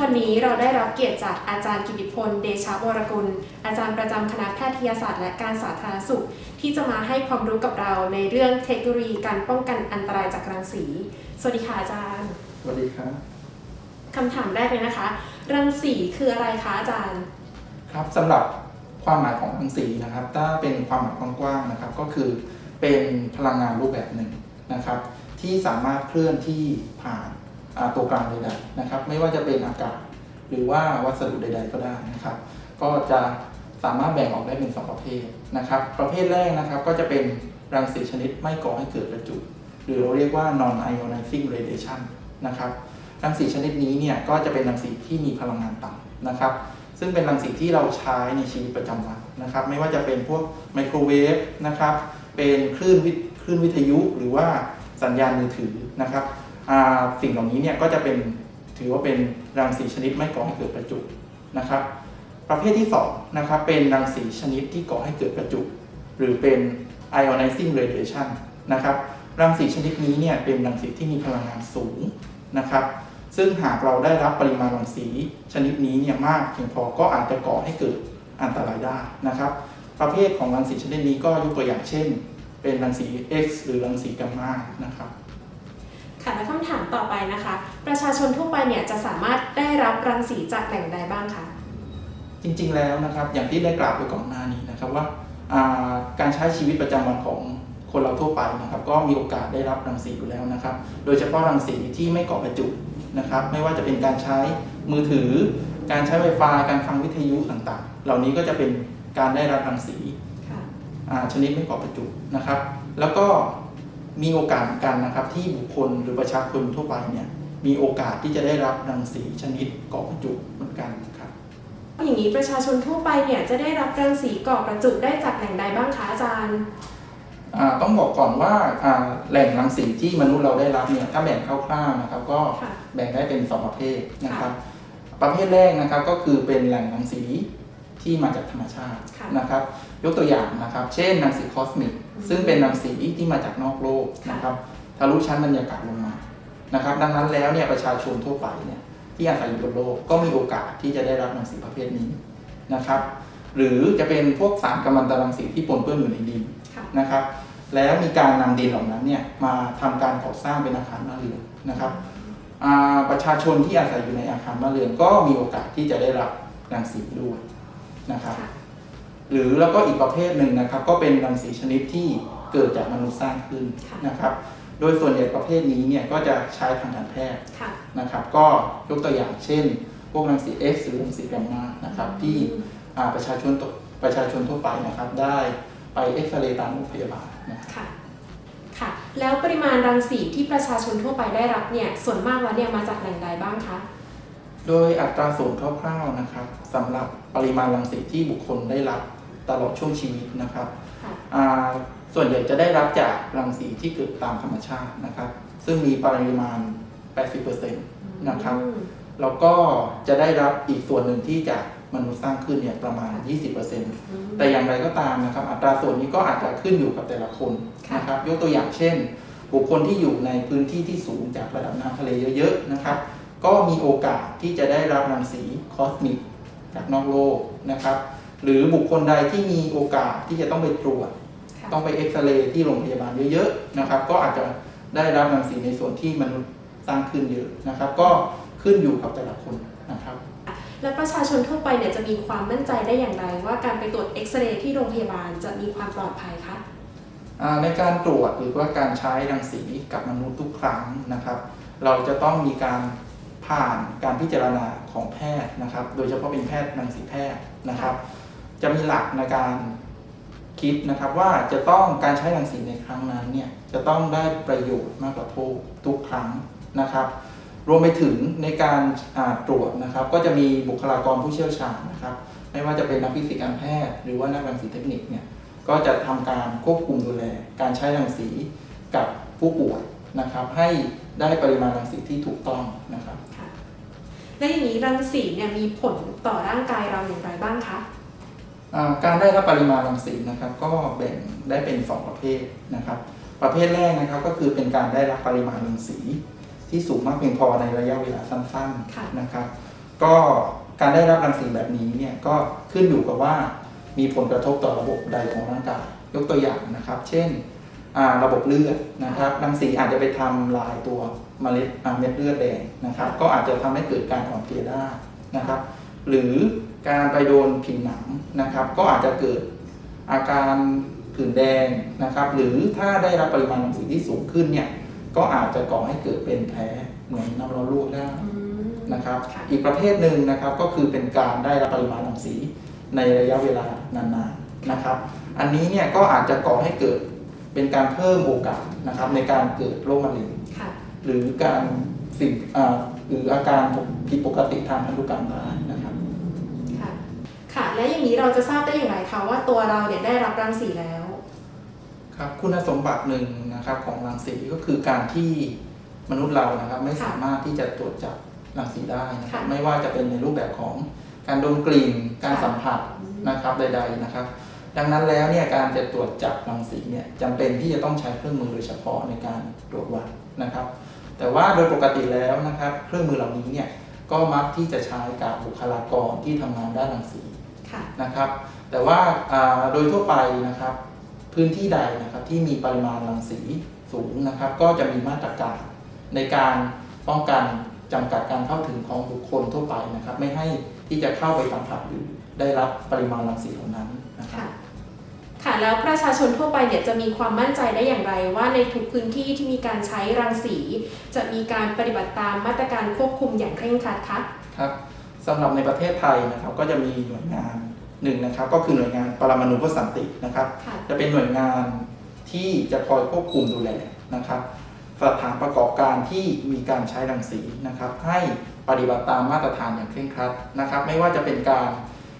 วันนี้เราได้รับเกียรติจากอาจารย์กิติพล เดชะวรกุล อาจารย์ประจำคณะแพทยศาสตร์และการสาธารณสุข ที่จะมาให้ความรู้กับเราในเรื่องเทคโนโลยีการป้องกันอันตรายจากรังสี สวัสดีค่ะอาจารย์ สวัสดีครับคำถามแรกเลยนะคะ รังสีคืออะไรคะอาจารย์ ครับสำหรับความหมายของรังสีนะครับ ถ้าเป็นความหมายกว้างๆนะครับ ก็คือเป็นพลังงานรูปแบบหนึ่งนะครับ ที่สามารถเคลื่อนที่ผ่านอ่า ตัวกลางใดๆนะครับ ไม่ว่าจะเป็นอากาศหรือว่าวัสดุใด ๆ ก็ได้นะครับ ก็จะสามารถแบ่งออกได้เป็นสองประเภทนะครับ ประเภทแรกนะครับก็จะเป็นรังสีชนิดไม่ก่อให้เกิดประจุ หรือเราเรียกว่า non ionizing radiation นะครับรังสีชนิดนี้เนี่ยก็จะเป็นรังสีที่มีพลังงานต่ำนะครับ ซึ่งเป็นรังสีที่เราใช้ในชีวิตประจำวันนะครับ ไม่ว่าจะเป็นพวกไมโครเวฟนะครับ เป็นคลื่นวิคลื่นวิทยุหรือว่าสัญญาณมือถือนะครับ สิ่งเหล่านี้เนี่ยก็จะเป็นถือว่าเป็นรังสีชนิดไม่ก่อให้เกิดประจุนะครับ ประเภทที่2นะครับเป็นรังสีชนิดที่ก่อให้เกิดประจุ หรือเป็น ionizing radiation นะครับรังสีชนิดนี้เนี่ยเป็นรังสีที่มีพลังงานสูงนะครับ ซึ่งหากเราได้รับปริมาณรังสีชนิดนี้เนี่ยมากเพียงพอก็อาจจะก่อให้เกิดอันตรายได้นะครับ ประเภทของรังสีชนิดนี้ก็ยกตัวอย่างเช่น เป็นรังสี X หรือรังสีกัมมานะครับ ค่ะและคำถามต่อไปนะคะ ประชาชนทั่วไปเนี่ยจะสามารถได้รับรังสีจากแหล่งใดบ้างคะจริงๆแล้วนะครับอย่างที่ได้กล่าวไปก่อนหน้านี้นะครับว่าอ่าการใช้ชีวิตประจำวันของคนเราทั่วไปนะครับ ก็มีโอกาสได้รับรังสีอยู่แล้วนะครับ โดยเฉพาะรังสีที่ไม่ก่อประจุนะครับ ไม่ว่าจะเป็นการใช้มือถือ การใช้ไฟฟ้าการฟังวิทยุต่างๆ เหล่านี้ก็จะเป็นการได้รับรังสีค่ะอ่าชนิดไม่ก่อประจุนะครับ แล้วก็ มีโอกาสเหมือนกันนะครับที่บุคคลหรือประชาชนทั่วไปเนี่ยมีโอกาสที่จะได้รับรังสีชนิดก่อประจุเหมือนกันครับอย่างนี้ประชาชนทั่วไปเนี่ยจะได้รับรังสีก่อประจุได้จากแหล่งใดบ้างคะอาจารย์อ่าต้องบอกก่อนว่าอ่าแหล่งรังสีที่มนุษย์เราได้รับเนี่ยถ้าแบ่งคร่าวๆนะครับก็ค่ะแบ่งได้เป็นสองประเภทนะครับ ประเภทแรกนะครับก็คือเป็นแหล่งรังสีที่มาจากธรรมชาติค่ะนะครับ ยกตัวอย่างนะครับ เช่นรังสีคอสมิกอืมซึ่งเป็นรังสีที่มาจากนอกโลกค่ะนะครับทะลุชั้นบรรยากาศลงมานะครับ ดังนั้นแล้วเนี่ยประชาชนทั่วไปเนี่ยที่อาศัยอยู่บนโลกก็มีโอกาสที่จะได้รับรังสีประเภทนี้นะครับ หรือจะเป็นพวกสารกัมมันตรังสีที่ปนเปื้อนอยู่ในดินค่ะนะครับ แล้วมีการนำดินเหล่านั้นเนี่ยมาทำการก่อสร้างเป็นอาคารบ้านเรือนนะครับอ่าประชาชนที่อาศัยอยู่ในอาคารบ้านเรือนก็มีโอกาสที่จะได้รับรังสีด้วยนะครับค่ะ หรือแล้วก็อีกประเภทหนึ่งนะครับ ก็เป็นรังสีชนิดที่เกิดจากมนุษย์สร้างขึ้นค่ะนะครับ โดยส่วนใหญ่ประเภทนี้เนี่ยก็จะใช้ทางการแพทย์ค่ะนะครับ ก็ยกตัวอย่างเช่น พวกรังสี X หรือรังสีแกมมานะครับที่อ่าประชาชนตัวประชาชนทั่วไปนะครับได้ไปเอ็กซเรย์ตามโรงพยาบาลนะครับค่ะค่ะแล้วปริมาณรังสีที่ประชาชนทั่วไปได้รับเนี่ยส่วนมากแล้วเนี่ยมาจากแหล่งใดบ้างคะโดยอัตราส่วนคร่าวๆนะครับสำหรับปริมาณรังสีที่บุคคลได้รับ ตลอดช่วงชีวิตนะครับค่ะอ่าส่วนใหญ่จะได้รับจากรังสีที่เกิดตามธรรมชาตินะครับ ซึ่งมีปริมาณ 80%นะครับอืมแล้วก็จะได้รับอีกส่วนหนึ่งที่จากมนุษย์สร้างขึ้นเนี่ยประมาณ 20%แต่อย่างไรก็ตามนะครับ อัตราส่วนนี้ก็อาจจะขึ้นอยู่กับแต่ละคนค่ะนะครับยกตัวอย่างเช่น บุคคลที่อยู่ในพื้นที่ที่สูงจากระดับน้ำทะเลเยอะๆนะครับ ก็มีโอกาสที่จะได้รับรังสีคอสมิกจากนอกโลกนะครับ หรือบุคคลใดที่มีโอกาสที่จะต้องไปตรวจค่ะต้องไปเอ็กซเรย์ที่โรงพยาบาลเยอะๆนะครับ ก็อาจจะได้รับรังสีในส่วนที่มนุษย์สร้างขึ้นเยอะนะครับ ก็ขึ้นอยู่กับแต่ละคนนะครับ และประชาชนทั่วไปเนี่ยจะมีความมั่นใจได้อย่างไร ว่าการไปตรวจเอ็กซเรย์ที่โรงพยาบาลจะมีความปลอดภัยคะอ่าในการตรวจหรือว่าการใช้รังสีกับมนุษย์ทุกครั้งนะครับ เราจะต้องมีการผ่านการพิจารณาของแพทย์นะครับ โดยเฉพาะเป็นแพทย์รังสีแพทย์นะครับ จะมีหลักในการคิดนะครับว่าจะต้องการใช้รังสีในครั้งนั้นเนี่ยจะต้องได้ประโยชน์มากกว่าโทษทุกครั้งนะครับ รวมไปถึงในการตรวจนะครับ ก็จะมีบุคลากรผู้เชี่ยวชาญนะครับ ไม่ว่าจะเป็นนักฟิสิกส์การแพทย์ หรือว่านักรังสีเทคนิคเนี่ยก็จะทำการควบคุมดูแล การใช้รังสีกับผู้ป่วยนะครับ ให้ได้ปริมาณรังสีที่ถูกต้องนะครับและอย่างนี้รังสีเนี่ยมีผลต่อร่างกายเราอย่างไร การได้รับปริมาณรังสีนะครับ ก็แบ่งได้เป็น 2 ประเภทนะครับ ประเภทแรกนะครับก็คือเป็นการได้รับปริมาณรังสี ที่สูงมากเพียงพอในระยะเวลาสั้นค่ะๆนะครับ ก็การได้รับรังสีแบบนี้เนี่ยก็ขึ้นอยู่กับว่ามีผลกระทบต่อระบบใดของร่างกายยกตัวอย่างนะครับ เช่นอ่าระบบเลือดนะครับรังสีอาจจะไปทำลายตัวเมล็ดอ่าเม็ดเลือดแดงนะครับ ก็อาจจะทำให้เกิดการอ่อนเพลียได้นะครับ หรือ การไปโดนผิวหนังนะครับ ก็อาจจะเกิดอาการผื่นแดงนะครับ หรือถ้าได้รับปริมาณรังสีที่สูงขึ้นเนี่ยก็อาจจะก่อให้เกิดเป็นแผลเหมือนน้ำร้อนลวกได้อืมนะครับค่ะอีกประเภทหนึ่งนะครับก็คือเป็นการได้รับปริมาณรังสีในระยะเวลานานๆนะครับ อันนี้เนี่ยก็อาจจะก่อให้เกิดเป็นการเพิ่มโอกาสนะครับในการเกิดโรคมะเร็งค่ะหรือการสิ่งอ่าหรืออาการผิดปกติทางพันธุกรรมได้นะครับ ค่ะ ค่ะ และอย่างนี้เราจะทราบได้อย่างไรคะว่าตัวเราเนี่ยได้รับรังสีแล้ว ครับคุณสมบัติหนึ่งนะครับของรังสีก็คือการที่มนุษย์เรานะครับไม่ค่ะสามารถที่จะตรวจจับรังสีได้นะครับค่ะไม่ว่าจะเป็นในรูปแบบของการดมกลิ่นการค่ะสัมผัสนะครับใด ๆนะครับ ดังนั้นแล้วเนี่ยการจะตรวจจับรังสีเนี่ยจำเป็นที่จะต้องใช้เครื่องมือโดยเฉพาะในการตรวจวัดนะครับ แต่ว่าโดยปกติแล้วนะครับ เครื่องมือเหล่านี้เนี่ยก็มักที่จะใช้กับบุคลากรที่ทำงานด้านรังสีค่ะ นะครับ แต่ว่าอ่าโดยทั่วไปนะครับ พื้นที่ใดนะครับที่มีปริมาณรังสีสูงนะครับ ก็จะมีมาตรการในการป้องกันจำกัดการเข้าถึงของบุคคลทั่วไปนะครับ ไม่ให้ที่จะเข้าไปสัมผัสหรือได้รับปริมาณรังสีเหล่านั้นนะครับค่ะค่ะแล้วประชาชนทั่วไปเนี่ยจะมีความมั่นใจได้อย่างไร ว่าในทุกพื้นที่ที่มีการใช้รังสี จะมีการปฏิบัติตามมาตรการควบคุมอย่างเคร่งครัดคะครับ สำหรับในประเทศไทยนะครับก็จะมีหน่วยงานหนึ่งนะครับก็คือหน่วยงานปรมาณูเพื่อสันตินะครับค่ะจะเป็นหน่วยงานที่จะคอยควบคุมดูแลนะครับสถานประกอบการที่มีการใช้รังสีนะครับ ให้ปฏิบัติตามมาตรฐานอย่างเคร่งครัดนะครับ ไม่ว่าจะเป็นการ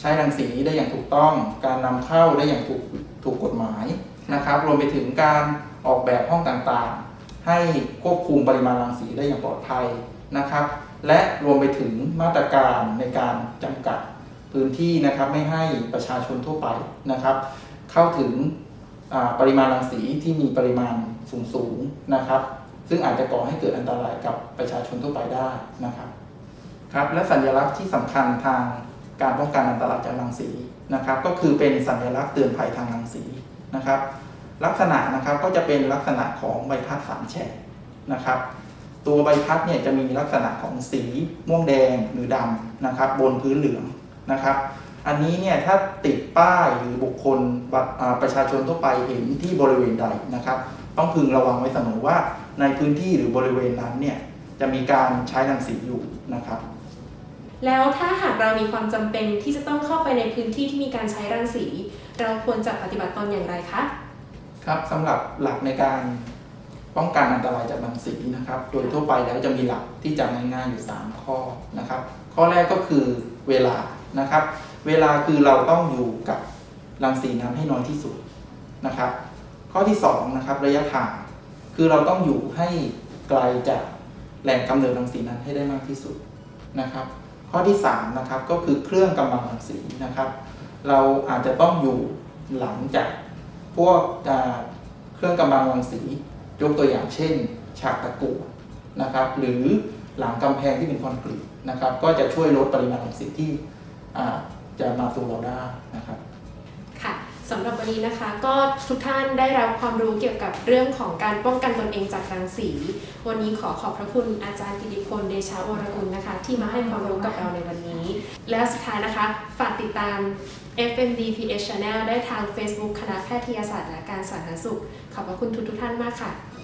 ใช้รังสีได้อย่างถูกต้อง การนำเข้าได้อย่างถูกถูกกฎหมายนะครับ รวมไปถึงการออกแบบห้องต่างๆ ให้ควบคุมปริมาณรังสีได้อย่างปลอดภัย นะครับ และรวมไปถึงมาตรการในการจำกัดพื้นที่นะครับไม่ให้ประชาชนทั่วไปนะครับ เข้าถึงปริมาณรังสีที่มีปริมาณสูงสูงนะครับ ซึ่งอาจจะก่อให้เกิดอันตรายกับประชาชนทั่วไปได้นะครับครับและสัญลักษณ์ที่สำคัญทางการป้องกันอันตรายจากรังสีนะครับ ก็คือเป็นสัญลักษณ์เตือนภัยทางรังสีนะครับ ลักษณะนะครับก็จะเป็นลักษณะของใบพัดสามแฉกนะครับ ตัวใบพัดเนี่ยจะมีลักษณะของสีม่วงแดงหรือดำนะครับ บนพื้นเหลืองนะครับ อันนี้เนี่ยถ้าติดป้ายหรือบุคคลบัตรอ่าประชาชนทั่วไปเห็นที่บริเวณใดนะครับ ต้องพึงระวังไว้เสมอว่าในพื้นที่หรือบริเวณนั้นเนี่ยจะมีการใช้รังสีอยู่นะครับ แล้วถ้าหากเรามีความจำเป็นที่จะต้องเข้าไปในพื้นที่ที่มีการใช้รังสี เราควรจะปฏิบัติตนอย่างไรคะครับสำหรับหลักในการ ป้องกันอันตรายจากรังสีนะครับ โดยทั่วไปแล้วจะมีหลักที่จำง่ายๆอยู่ 3 ข้อนะครับ ข้อแรกก็คือเวลานะครับ เวลาคือเราต้องอยู่กับรังสีนั้นให้น้อยที่สุดนะครับ ข้อที่2นะครับระยะทางคือเราต้องอยู่ให้ไกลจากแหล่งกำเนิดรังสีนั้นให้ได้มากที่สุดนะครับ ข้อที่3นะครับก็คือเครื่องกำบังรังสีนะครับ เราอาจจะต้องอยู่หลังจากพวกเครื่องกำบังรังสี ยกตัวอย่างเช่น ฉากตะกั่วนะครับ หรือหลังกำแพงที่เป็นคอนกรีตนะครับ ก็จะช่วยลดปริมาณรังสีที่จะมาสู่เราได้นะครับค่ะสำหรับวันนี้นะคะ ก็ทุกท่านได้รับความรู้เกี่ยวกับเรื่องของการป้องกันตนเองจากรังสี วันนี้ขอขอบพระคุณอาจารย์กิติพลเดชาวรกุลนะคะ ที่มาให้ความรู้กับเราในวันนี้ และสุดท้ายนะคะ ฝากติดตาม FMD PH Channel ได้ทาง Facebook คณะแพทยศาสตร์และการสาธารณสุข ขอบพระคุณทุกทุกท่านมากค่ะ